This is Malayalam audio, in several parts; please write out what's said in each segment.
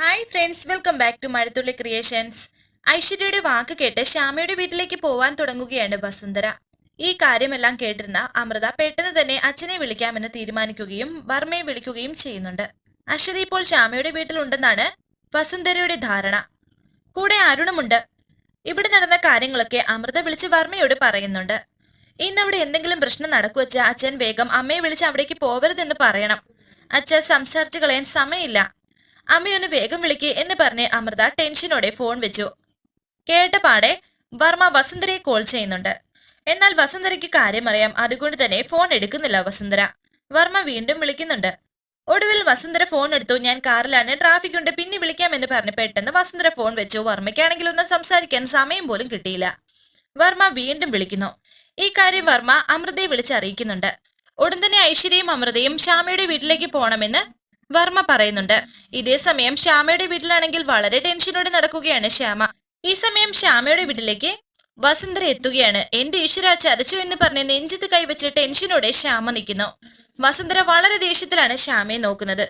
Hi friends welcome back to Mazhathulli creations ഐശ്വര്യയുടെ വാക്ക് കേട്ട് ശ്യാമയുടെ വീട്ടിലേക്ക് പോവാൻ തുടങ്ങുകയാണ് വസുന്ധര. ഈ കാര്യമെല്ലാം കേട്ടിരുന്ന അമൃത പെട്ടെന്ന് തന്നെ അച്ഛനെ വിളിക്കാമെന്ന് തീരുമാനിക്കുകയും വർമ്മയെ വിളിക്കുകയും ചെയ്യുന്നുണ്ട്. അശ്വതി ഇപ്പോൾ ശ്യാമയുടെ വീട്ടിലുണ്ടെന്നാണ് വസുന്ധരയുടെ ധാരണ. കൂടെ അരുണുമുണ്ട്. ഇവിടെ നടന്ന കാര്യങ്ങളൊക്കെ അമൃത വിളിച്ച് വർമ്മയോട് പറയുന്നുണ്ട്. ഇന്നവിടെ എന്തെങ്കിലും പ്രശ്നം നടക്കുവച്ച അച്ഛൻ വേഗം അമ്മയെ വിളിച്ച് അവിടേക്ക് പോവരുതെന്ന് പറയണം. അച്ഛൻ സംസാരിച്ചു കളയാൻ സമയമില്ല. അമ്മയൊന്ന് വേഗം വിളിക്ക് എന്ന് പറഞ്ഞ് അമൃത ടെൻഷനോടെ ഫോൺ വെച്ചു. കേട്ട പാടെ വർമ്മ വസുന്ധരയെ കോൾ ചെയ്യുന്നുണ്ട്. എന്നാൽ വസുന്ധരയ്ക്ക് കാര്യം അറിയാം. അതുകൊണ്ട് തന്നെ ഫോൺ എടുക്കുന്നില്ല വസുന്ധര. വർമ്മ വീണ്ടും വിളിക്കുന്നുണ്ട്. ഒടുവിൽ വസുന്ധര ഫോൺ എടുത്തു. ഞാൻ കാറിലാണ്. ട്രാഫിക് ഉണ്ട്. പിന്നെ വിളിക്കാം എന്ന് പറഞ്ഞ് പെട്ടെന്ന് വസുന്ധര ഫോൺ വെച്ചു. വർമ്മയ്ക്കാണെങ്കിൽ ഒന്നും സംസാരിക്കാൻ സമയം പോലും കിട്ടിയില്ല. വർമ്മ വീണ്ടും വിളിക്കുന്നു. ഈ കാര്യം വർമ്മ അമൃതയെ വിളിച്ച് അറിയിക്കുന്നുണ്ട് ഉടൻ തന്നെ ഐശ്വര്യയും അമൃതയും ശ്യാമയുടെ വീട്ടിലേക്ക് പോകണമെന്ന് വർമ്മ പറയുന്നുണ്ട് ഇതേ സമയം ശ്യാമയുടെ വീട്ടിലാണെങ്കിൽ വളരെ ടെൻഷനോടെ നടക്കുകയാണ് ശ്യാമ. ഈ സമയം ശ്യാമയുടെ വീട്ടിലേക്ക് വസുന്ധര എത്തുകയാണ്. എന്റെ ഈശ്വര ചതച്ചു എന്ന് പറഞ്ഞ് നെഞ്ചത്ത് കൈവച്ച് ടെൻഷനോടെ ശ്യാമ നിൽക്കുന്നു. വസുന്ധര വളരെ ദേഷ്യത്തിലാണ് ശ്യാമയെ നോക്കുന്നത്.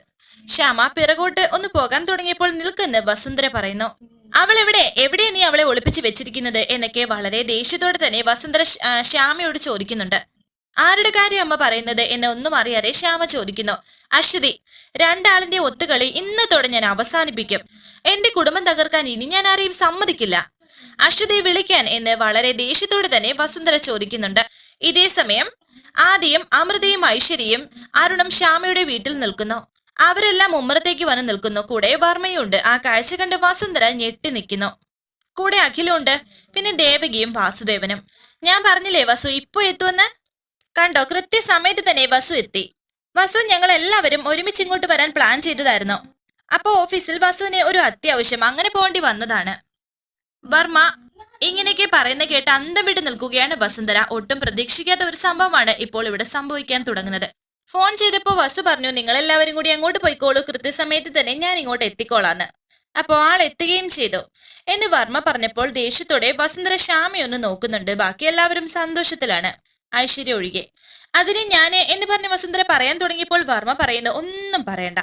ശ്യാമ പിറകോട്ട് ഒന്ന് പോകാൻ തുടങ്ങിയപ്പോൾ നിൽക്കുന്ന വസുന്ധര പറയുന്നു. അവൾ എവിടെ എവിടെ നീ അവളെ ഒളിപ്പിച്ച് വെച്ചിരിക്കുന്നത്? എന്നൊക്കെ വളരെ ദേഷ്യത്തോടെ തന്നെ വസുന്ധര ശ്യാമയോട് ചോദിക്കുന്നുണ്ട്. ആരുടെ കാര്യം അമ്മ പറയുന്നത് എന്ന് ഒന്നും അറിയാതെ ശ്യാമ ചോദിക്കുന്നു. അശ്വതി രണ്ടാളിന്റെ ഒത്തുകളി ഇന്നത്തോടെ ഞാൻ അവസാനിപ്പിക്കും. എന്റെ കുടുംബം തകർക്കാൻ ഇനി ഞാൻ ആരെയും സമ്മതിക്കില്ല. അശ്വതിയെ വിളിക്കാൻ എന്ന് വളരെ ദേഷ്യത്തോടെ തന്നെ വസുന്ധര ചോദിക്കുന്നുണ്ട്. ഇതേ സമയം ആദ്യം അമൃതയും ഐശ്വര്യയും അരുണും ശ്യാമയുടെ വീട്ടിൽ നിൽക്കുന്നു. അവരെല്ലാം ഉമ്മറത്തേക്ക് വന്ന് നിൽക്കുന്നു. കൂടെ വർമ്മയുണ്ട്. ആ കാഴ്ച കണ്ട് വസുന്ധര ഞെട്ടി നിൽക്കുന്നു. കൂടെ അഖിലുണ്ട്. പിന്നെ ദേവകിയും വാസുദേവനും. ഞാൻ പറഞ്ഞില്ലേ വസു ഇപ്പൊ എത്തുമെന്ന്? കണ്ടോ? കൃത്യസമയത്ത് തന്നെ വസു എത്തി. വസു ഞങ്ങൾ എല്ലാവരും ഒരുമിച്ച് ഇങ്ങോട്ട് വരാൻ പ്ലാൻ ചെയ്തതായിരുന്നു. അപ്പോൾ ഓഫീസിൽ വസുവിന് ഒരു അത്യാവശ്യം അങ്ങനെ പോകേണ്ടി വന്നതാണ്. വർമ്മ ഇങ്ങനെയൊക്കെ പറയുന്ന കേട്ട് അന്തം വിട്ട് നിൽക്കുകയാണ് വസുന്ധര. ഒട്ടും പ്രതീക്ഷിക്കാത്ത ഒരു സംഭവമാണ് ഇപ്പോൾ ഇവിടെ സംഭവിക്കാൻ തുടങ്ങുന്നത്. ഫോൺ ചെയ്തപ്പോ വസു പറഞ്ഞു നിങ്ങൾ എല്ലാവരും കൂടി അങ്ങോട്ട് പോയിക്കോളൂ. കൃത്യസമയത്ത് തന്നെ ഞാൻ ഇങ്ങോട്ട് എത്തിക്കോളാന്ന്. അപ്പോൾ ആൾ എത്തുകയും ചെയ്തു. എന്ന് വർമ്മ പറഞ്ഞപ്പോൾ ദേഷ്യത്തോടെ വസുന്ധര ശ്യാമയൊന്ന് നോക്കുന്നുണ്ട്. ബാക്കി എല്ലാവരും സന്തോഷത്തിലാണ്. ഐശ്വര്യ ഒഴികെ. അതിന് ഞാൻ എന്ന് പറഞ്ഞ് വസുന്ധര പറയാൻ തുടങ്ങിയപ്പോൾ വർമ്മ പറയുന്നു ഒന്നും പറയണ്ട.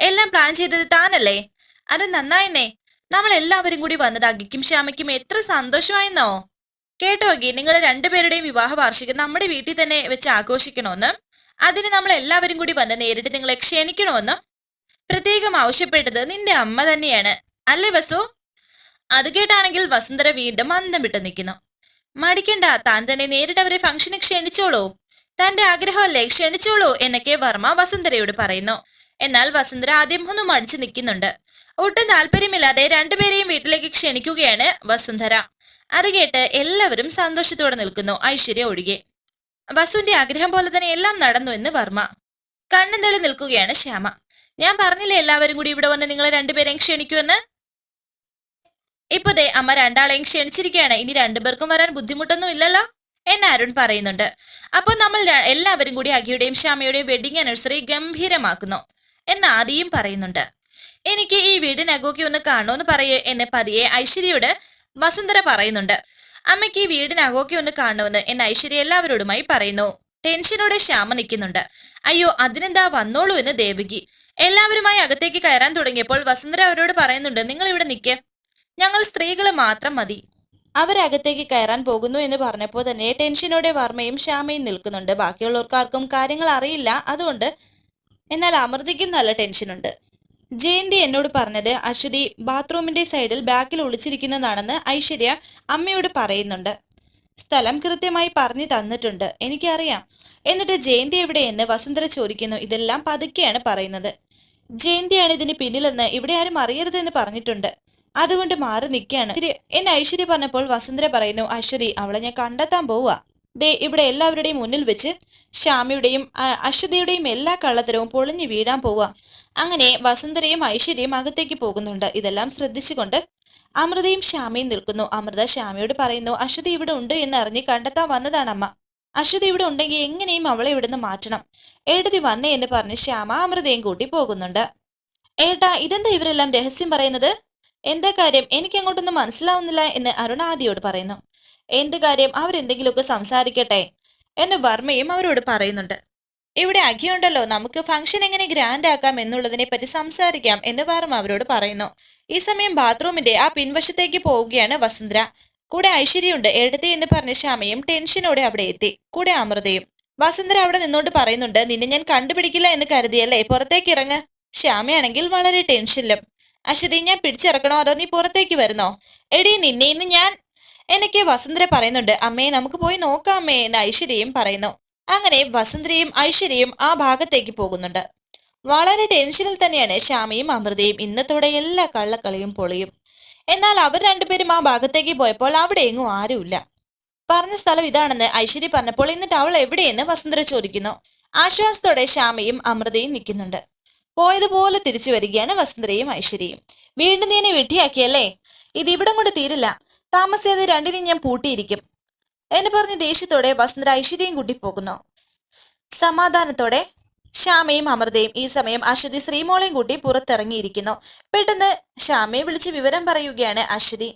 എല്ലാം പ്ലാൻ ചെയ്തത് താനല്ലേ? അത് നന്നായെന്നേ. നമ്മൾ എല്ലാവരും കൂടി വന്നത് അഗിക്കും ശ്യാമയ്ക്കും എത്ര സന്തോഷമായെന്നോ. കേട്ടോ അഗി നിങ്ങൾ രണ്ടുപേരുടെയും വിവാഹ വാർഷികം നമ്മുടെ വീട്ടിൽ തന്നെ വെച്ച് ആഘോഷിക്കണമെന്നും അതിന് നമ്മൾ എല്ലാവരും കൂടി വന്ന് നേരിട്ട് നിങ്ങളെ ക്ഷണിക്കണമെന്നും പ്രത്യേകം ആവശ്യപ്പെട്ടത് നിന്റെ അമ്മ തന്നെയാണ്. അല്ലേ വസു? അത് കേട്ടാണെങ്കിൽ വസുന്ധര വീണ്ടും മന്ദം വിട്ട് നിൽക്കുന്നു. മടിക്കണ്ട താൻ തന്നെ നേരിട്ട് അവരെ ഫംഗ്ഷന് ക്ഷണിച്ചോളൂ. തന്റെ ആഗ്രഹമല്ലേ ക്ഷണിച്ചോളൂ എന്നൊക്കെ വർമ്മ വസുന്ധരയോട് പറയുന്നു. എന്നാൽ വസുന്ധര ആദ്യം ഒന്ന് മടിച്ചു നിൽക്കുന്നുണ്ട്. ഒട്ടും താല്പര്യമില്ലാതെ രണ്ടുപേരെയും വീട്ടിലേക്ക് ക്ഷണിക്കുകയാണ് വസുന്ധര. അത് കേട്ട് എല്ലാവരും സന്തോഷത്തോടെ നിൽക്കുന്നു ഐശ്വര്യ ഒഴികെ. വസുവിന്റെ ആഗ്രഹം പോലെ തന്നെ എല്ലാം നടന്നു എന്ന് വർമ്മ. കണ്ണും നിൽക്കുകയാണ് ശ്യാമ. ഞാൻ പറഞ്ഞില്ലേ എല്ലാവരും കൂടി ഇവിടെ വന്ന് നിങ്ങളെ രണ്ടുപേരെയും ക്ഷണിക്കുമെന്ന്? ഇപ്പൊ ദേ അമ്മ രണ്ടാളെയും ക്ഷണിച്ചിരിക്കുകയാണ്. ഇനി രണ്ടുപേർക്കും വരാൻ ബുദ്ധിമുട്ടൊന്നും ഇല്ലല്ലോ എന്ന് അരുൺ പറയുന്നുണ്ട്. അപ്പോൾ നമ്മൾ എല്ലാവരും കൂടി അഖിയുടെയും ശ്യാമയുടെയും വെഡിങ് ആനിവേഴ്സറി ഗംഭീരമാക്കുന്നു എന്ന് ആദിയും പറയുന്നുണ്ട്. എനിക്ക് ഈ വീടിനകോക്കി ഒന്ന് കാണുമെന്ന് പറയേ എന്ന് പതിയെ ഐശ്വര്യയോട് വസുന്ധര പറയുന്നുണ്ട്. അമ്മയ്ക്ക് ഈ വീടിനകോക്കി ഒന്ന് കാണുമെന്ന് എന്ന് ഐശ്വര്യ എല്ലാവരോടുമായി പറയുന്നു. ടെൻഷനോടെ ശ്യാമ നിൽക്കുന്നുണ്ട്. അയ്യോ അതിനെന്താ വന്നോളൂ എന്ന് ദേവകി. എല്ലാവരുമായി അകത്തേക്ക് കയറാൻ തുടങ്ങിയപ്പോൾ വസുന്ധര അവരോട് പറയുന്നുണ്ട് നിങ്ങൾ ഇവിടെ നിൽക്ക് ഞങ്ങൾ സ്ത്രീകൾ മാത്രം മതി. അവരകത്തേക്ക് കയറാൻ പോകുന്നു എന്ന് പറഞ്ഞപ്പോൾ തന്നെ ടെൻഷനോടെ വർമ്മയും ശ്യാമയും നിൽക്കുന്നുണ്ട്. ബാക്കിയുള്ളവർക്കാർക്കും കാര്യങ്ങൾ അറിയില്ല. അതുകൊണ്ട് എന്നാൽ അമൃതയ്ക്കും നല്ല ടെൻഷനുണ്ട്. ജയന്തി എന്നോട് പറഞ്ഞത് അശ്വതി ബാത്റൂമിന്റെ സൈഡിൽ ബാക്കിൽ ഒളിച്ചിരിക്കുന്നതാണെന്ന് ഐശ്വര്യ അമ്മയോട് പറയുന്നുണ്ട്. സ്ഥലം കൃത്യമായി പറഞ്ഞു തന്നിട്ടുണ്ട്. എനിക്കറിയാം. എന്നിട്ട് ജയന്തി എവിടെയെന്ന് വസുന്ധര ചോദിക്കുന്നു. ഇതെല്ലാം പതുക്കെയാണ് പറയുന്നത്. ജയന്തിയാണ് ഇതിന് പിന്നിലെന്ന് ഇവിടെ ആരും അറിയരുതെന്ന് പറഞ്ഞിട്ടുണ്ട്. അതുകൊണ്ട് മാറി നിൽക്കുകയാണ്. എന്നെ ഐശ്വര്യ പറഞ്ഞപ്പോൾ വസുന്ധര പറയുന്നു അശ്വതി അവളെ ഞാൻ കണ്ടെത്താൻ പോവുക. ദേ ഇവിടെ എല്ലാവരുടെയും മുന്നിൽ വെച്ച് ശ്യാമയുടെയും അശ്വതിയുടെയും എല്ലാ കള്ളത്തരവും പൊളിഞ്ഞു വീഴാൻ പോവുക. അങ്ങനെ വസുന്ധരയും ഐശ്വര്യയും അകത്തേക്ക് പോകുന്നുണ്ട്. ഇതെല്ലാം ശ്രദ്ധിച്ചുകൊണ്ട് അമൃതയും ശ്യാമയും നിൽക്കുന്നു. അമൃത ശ്യാമയോട് പറയുന്നു അശ്വതി ഇവിടെ ഉണ്ട് എന്ന് അറിഞ്ഞ് കണ്ടെത്താൻ വന്നതാണ് അമ്മ. അശ്വതി ഇവിടെ ഉണ്ടെങ്കിൽ എങ്ങനെയും അവളെ ഇവിടുന്ന് മാറ്റണം. എഴുതി വന്നേ എന്ന് പറഞ്ഞ് ശ്യാമ അമൃതയും കൂട്ടി പോകുന്നുണ്ട്. ഏട്ടാ ഇതെന്താ ഇവരെല്ലാം രഹസ്യം പറയുന്നത്? എന്താ കാര്യം? എനിക്കങ്ങോട്ടൊന്നും മനസ്സിലാവുന്നില്ല എന്ന് അരുണ ആദിയോട് പറയുന്നു. എന്ത് കാര്യം? അവരെന്തെങ്കിലുമൊക്കെ സംസാരിക്കട്ടെ എന്ന് വർമ്മയും അവരോട് പറയുന്നുണ്ട്. ഇവിടെ അഖിയുണ്ടല്ലോ. നമുക്ക് ഫംഗ്ഷൻ എങ്ങനെ ഗ്രാൻഡ് ആക്കാം എന്നുള്ളതിനെ പറ്റി സംസാരിക്കാം എന്ന് വർമ്മ അവരോട് പറയുന്നു. ഈ സമയം ബാത്റൂമിന്റെ ആ പിൻവശത്തേക്ക് പോവുകയാണ് വസുന്ധര. കൂടെ ഐശ്വര്യയുണ്ട്. എഴുതി എന്ന് പറഞ്ഞ ശ്യാമയും ടെൻഷനോടെ അവിടെ എത്തി. കൂടെ അമൃതയും. വസുന്ധര അവിടെ നിന്നോണ്ട് പറയുന്നുണ്ട് നിന്നെ ഞാൻ കണ്ടുപിടിക്കില്ല എന്ന് കരുതിയല്ലേ? പുറത്തേക്ക് ഇറങ്ങ്. ശ്യാമയാണെങ്കിൽ വളരെ ടെൻഷനിലും അശ്വതി ഞാൻ പിടിച്ചിറക്കണോ അതോ നീ പുറത്തേക്ക് വരുന്നോ? എടി നിന്നെ ഇന്ന് ഞാൻ എനിക്ക് വസുന്ധര പറയുന്നുണ്ട്. അമ്മേ നമുക്ക് പോയി നോക്കാം അമ്മേ എന്ന് ഐശ്വര്യയും പറയുന്നു. അങ്ങനെ വസുന്ധരയും ഐശ്വര്യയും ആ ഭാഗത്തേക്ക് പോകുന്നുണ്ട്. വളരെ ടെൻഷനിൽ തന്നെയാണ് ശ്യാമയും അമൃതയും ഇന്നത്തോടെ എല്ലാ കള്ളക്കളിയും പൊളിയും. എന്നാൽ അവർ രണ്ടുപേരും ആ ഭാഗത്തേക്ക് പോയപ്പോൾ അവിടെ എങ്ങും ആരുമില്ല. പറഞ്ഞ സ്ഥലം ഇതാണെന്ന് ഐശ്വര്യ പറഞ്ഞപ്പോൾ എന്നിട്ട് അവൾ എവിടെയെന്ന് വസുന്ധര ചോദിക്കുന്നു. ആശ്വാസത്തോടെ ശ്യാമയും അമൃതയും നിൽക്കുന്നുണ്ട്. പോയതുപോലെ തിരിച്ചു വരികയാണ് വസുന്ധരയും ഐശ്വര്യയും. വീണ്ടും നീ എന്നെ വെട്ടിയാക്കിയല്ലേ ഇത് ഇവിടം കൊണ്ട് തീരില്ല. താമസിയാതെ രണ്ടിനെയും ഞാൻ പൂട്ടിയിരിക്കും. എന്നെ പറഞ്ഞ് ദേഷ്യത്തോടെ വസുന്ധര ഐശ്വര്യയും കൂട്ടി പോകുന്നു സമാധാനത്തോടെ ശ്യാമയും അമൃതയും ഈ സമയം അശ്വതി ശ്രീമോളെയും കൂട്ടി പുറത്തിറങ്ങിയിരിക്കുന്നു. പെട്ടെന്ന് ശ്യാമയെ വിളിച്ച് വിവരം പറയുകയാണ് അശ്വതി.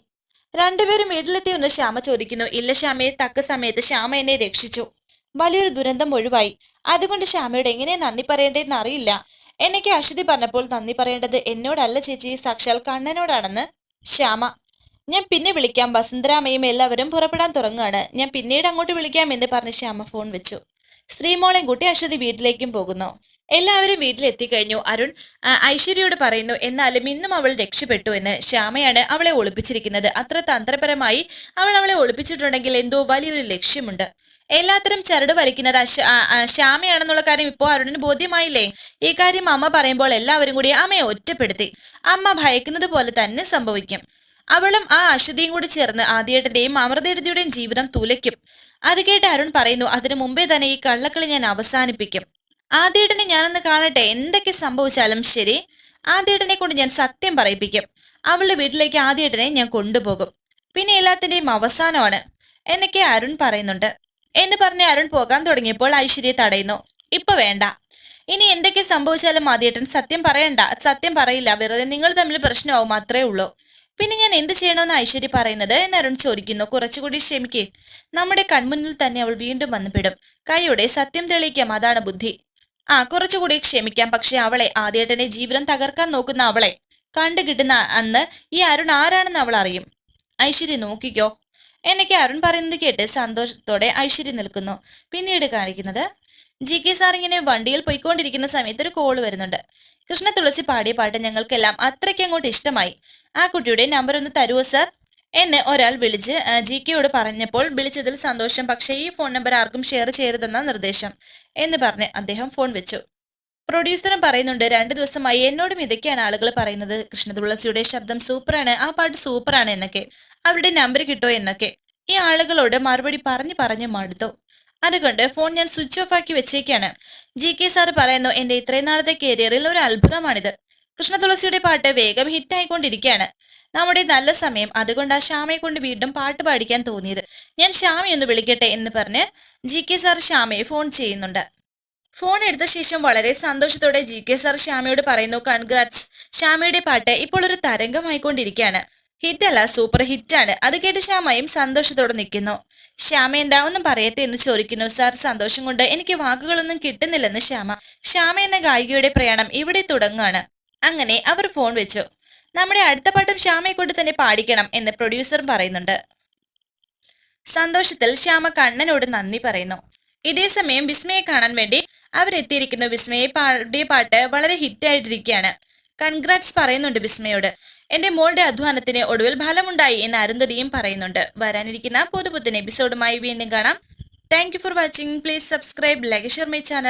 രണ്ടുപേരും വീട്ടിലെത്തി ഒന്ന് ശ്യാമ ചോദിക്കുന്നു. ഇല്ല ശ്യാമയെ തക്ക സമയത്ത് ശ്യാമ എന്നെ രക്ഷിച്ചു. വലിയൊരു ദുരന്തം ഒഴിവായി. അതുകൊണ്ട് ശ്യാമയോട് എങ്ങനെ നന്ദി പറയേണ്ടതെന്ന് അറിയില്ല. എനിക്ക് അശ്വതി പറഞ്ഞപ്പോൾ നന്ദി പറയേണ്ടത് എന്നോടല്ല ചേച്ചി സാക്ഷാൽ കണ്ണനോടാണെന്ന്. ശ്യാമ ഞാൻ പിന്നെ വിളിക്കാം. വസുന്ധരാമയും എല്ലാവരും പുറപ്പെടാൻ തുടങ്ങുകയാണ്. ഞാൻ പിന്നീട് അങ്ങോട്ട് വിളിക്കാം എന്ന് പറഞ്ഞ് ശ്യാമ ഫോൺ വെച്ചു. ശ്രീമോളെയും കൂട്ടി അശ്വതി വീട്ടിലേക്കും പോകുന്നു. എല്ലാവരും വീട്ടിലെത്തിക്കഴിഞ്ഞു. അരുൺ ഐശ്വര്യയോട് പറയുന്നു എന്നാലും ഇന്നും അവൾ രക്ഷപ്പെട്ടു എന്ന് ശ്യാമയാണ് അവളെ ഒളിപ്പിച്ചിരിക്കുന്നത്. അത്ര തന്ത്രപരമായി അവൾ അവളെ ഒളിപ്പിച്ചിട്ടുണ്ടെങ്കിൽ എന്തോ വലിയൊരു ലക്ഷ്യമുണ്ട്. എല്ലാത്തരം ചരട് വലിക്കുന്നത് ശ്യാമയാണെന്നുള്ള കാര്യം ഇപ്പോൾ അരുണിന് ബോധ്യമായില്ലേ? ഈ കാര്യം അമ്മ പറയുമ്പോൾ എല്ലാവരും കൂടി അമ്മയെ ഒറ്റപ്പെടുത്തി. അമ്മ ഭയക്കുന്നത് പോലെ തന്നെ സംഭവിക്കും. അവളും ആ അശ്വതിയും കൂടി ചേർന്ന് ആദ്യേട്ടന്റെയും അമൃതേടതിയുടെയും ജീവിതം തുലയ്ക്കും. അത് കേട്ട് അരുൺ പറയുന്നു അതിനു മുമ്പേ തന്നെ ഈ കള്ളക്കളി ഞാൻ അവസാനിപ്പിക്കും. ആദ്യേട്ടനെ ഞാനൊന്ന് കാണട്ടെ. എന്തൊക്കെ സംഭവിച്ചാലും ശരി ആദ്യേട്ടനെ കൊണ്ട് ഞാൻ സത്യം പറയിപ്പിക്കും. അവളുടെ വീട്ടിലേക്ക് ആദ്യേട്ടനെ ഞാൻ കൊണ്ടുപോകും. പിന്നെ എല്ലാത്തിന്റെയും അവസാനമാണ് എന്നൊക്കെ അരുൺ പറയുന്നുണ്ട്. എന്ന് പറഞ്ഞ് അരുൺ പോകാൻ തുടങ്ങിയപ്പോൾ ഐശ്വര്യ തടയുന്നു. ഇപ്പൊ വേണ്ട. ഇനി എന്തൊക്കെ സംഭവിച്ചാലും ആദ്യേട്ടൻ സത്യം പറയണ്ട. സത്യം പറയില്ല. വെറുതെ നിങ്ങൾ തമ്മിൽ പ്രശ്നമാവും അത്രേ ഉള്ളൂ. പിന്നെ ഞാൻ എന്ത് ചെയ്യണമെന്ന് ഐശ്വര്യ പറയുന്നത് എന്ന് അരുൺ ചോദിക്കുന്നു. കുറച്ചുകൂടി ക്ഷമിക്കേ. നമ്മുടെ കൺമുന്നിൽ തന്നെ അവൾ വീണ്ടും വന്നുപെടും കൈയുടെ സത്യം തെളിയിക്കാം. അതാണ് ബുദ്ധി. ആ കുറച്ചുകൂടി ക്ഷമിക്കാം. പക്ഷെ അവളെ ആദ്യേട്ടനെ ജീവിതം തകർക്കാൻ നോക്കുന്ന അവളെ കണ്ടു കിട്ടുന്ന അന്ന് ഈ അരുൺ ആരാണെന്ന് അവൾ അറിയും. ഐശ്വര്യ നോക്കിക്കോ. എന്നൊക്കെ അരുൺ പറയുന്നത് കേട്ട് സന്തോഷത്തോടെ ഐശ്വര്യ നിൽക്കുന്നു. പിന്നീട് കാണിക്കുന്നത് ജി കെ സാർ ഇങ്ങനെ വണ്ടിയിൽ പോയിക്കൊണ്ടിരിക്കുന്ന സമയത്ത് ഒരു കോൾ വരുന്നുണ്ട്. കൃഷ്ണ തുളസി പാടിയ പാട്ട് ഞങ്ങൾക്കെല്ലാം അത്രയ്ക്ക് അങ്ങോട്ട് ഇഷ്ടമായി. ആ കുട്ടിയുടെ നമ്പർ ഒന്ന് തരുവോ സർ എന്നെ ഒരാൾ വിളിച്ച് ജി കെയോട് പറഞ്ഞപ്പോൾ വിളിച്ചതിൽ സന്തോഷം. പക്ഷേ ഈ ഫോൺ നമ്പർ ആർക്കും ഷെയർ ചെയ്യരുതെന്ന നിർദ്ദേശം. എന്ന് പറഞ്ഞ് അദ്ദേഹം ഫോൺ വെച്ചു. പ്രൊഡ്യൂസറും പറയുന്നുണ്ട് രണ്ടു ദിവസമായി എന്നോടും ഇതൊക്കെയാണ് ആളുകൾ പറയുന്നത്. കൃഷ്ണതുളസിയുടെ ശബ്ദം സൂപ്പറാണ് ആ പാട്ട് സൂപ്പറാണ് എന്നൊക്കെ. അവരുടെ നമ്പർ കിട്ടോ എന്നൊക്കെ. ഈ ആളുകളോട് മറുപടി പറഞ്ഞു പറഞ്ഞു മടുത്തു. അതുകൊണ്ട് ഫോൺ ഞാൻ സ്വിച്ച് ഓഫ് ആക്കി വെച്ചേക്കാണ്. ജി കെ സാർ പറയുന്നു എന്റെ ഇത്രയും നാളത്തെ കരിയറിൽ ഒരു അത്ഭുതമാണിത്. കൃഷ്ണതുളസിയുടെ പാട്ട് വേഗം ഹിറ്റ് ആയിക്കൊണ്ടിരിക്കുകയാണ്. നമ്മുടെ നല്ല സമയം. അതുകൊണ്ട് ആ ശ്യാമയെ കൊണ്ട് വീണ്ടും പാട്ട് പാടിക്കാൻ തോന്നിയത്. ഞാൻ ശ്യാമി ഒന്ന് വിളിക്കട്ടെ എന്ന് പറഞ്ഞ് ജി കെ സാർ ശ്യാമയെ ഫോൺ ചെയ്യുന്നുണ്ട്. ഫോൺ എടുത്ത ശേഷം വളരെ സന്തോഷത്തോടെ ജി കെ സാർ ശ്യാമയോട് പറയുന്നു കൺഗ്രാറ്റ്സ് ശ്യാമയുടെ പാട്ട് ഇപ്പോൾ ഒരു തരംഗമായിക്കൊണ്ടിരിക്കുകയാണ്. ഹിറ്റല്ല സൂപ്പർ ഹിറ്റ് ആണ്. അത് കേട്ട് ശ്യാമയും സന്തോഷത്തോടെ നിൽക്കുന്നു. ശ്യാമ എന്താ ഒന്നും പറയട്ടെ എന്ന് ചോദിക്കുന്നു സാർ സന്തോഷം കൊണ്ട് എനിക്ക് വാക്കുകളൊന്നും കിട്ടുന്നില്ലെന്ന് ശ്യാമ. ശ്യാമ എന്ന ഗായികയുടെ പ്രയാണം ഇവിടെ തുടങ്ങുകയാണ്. അങ്ങനെ അവർ ഫോൺ വെച്ചു. നമ്മുടെ അടുത്ത പാട്ടും ശ്യാമയെ കൊണ്ട് തന്നെ പാടിക്കണം എന്ന് പ്രൊഡ്യൂസർ പറയുന്നുണ്ട്. സന്തോഷത്തിൽ ശ്യാമ കണ്ണനോട് നന്ദി പറയുന്നു. ഇതേ സമയം വിസ്മയെ കാണാൻ വേണ്ടി അവരെത്തിയിരിക്കുന്നു. വിസ്മയെ പാടിയ പാട്ട് വളരെ ഹിറ്റ് ഹിറ്റായിട്ടിരിക്കുകയാണ് കൺഗ്രാറ്റ്സ് പറയുന്നുണ്ട് വിസ്മയോട്. എന്റെ മോളുടെ അധ്വാനത്തിന് ഒടുവിൽ ഫലമുണ്ടായി എന്ന് അരുന്ധതിയും പറയുന്നുണ്ട്. വരാനിരിക്കുന്ന പുതുപുത്തൻ എപ്പിസോഡുമായി വീണ്ടും കാണാം. Thank for watching please subscribe like share my channel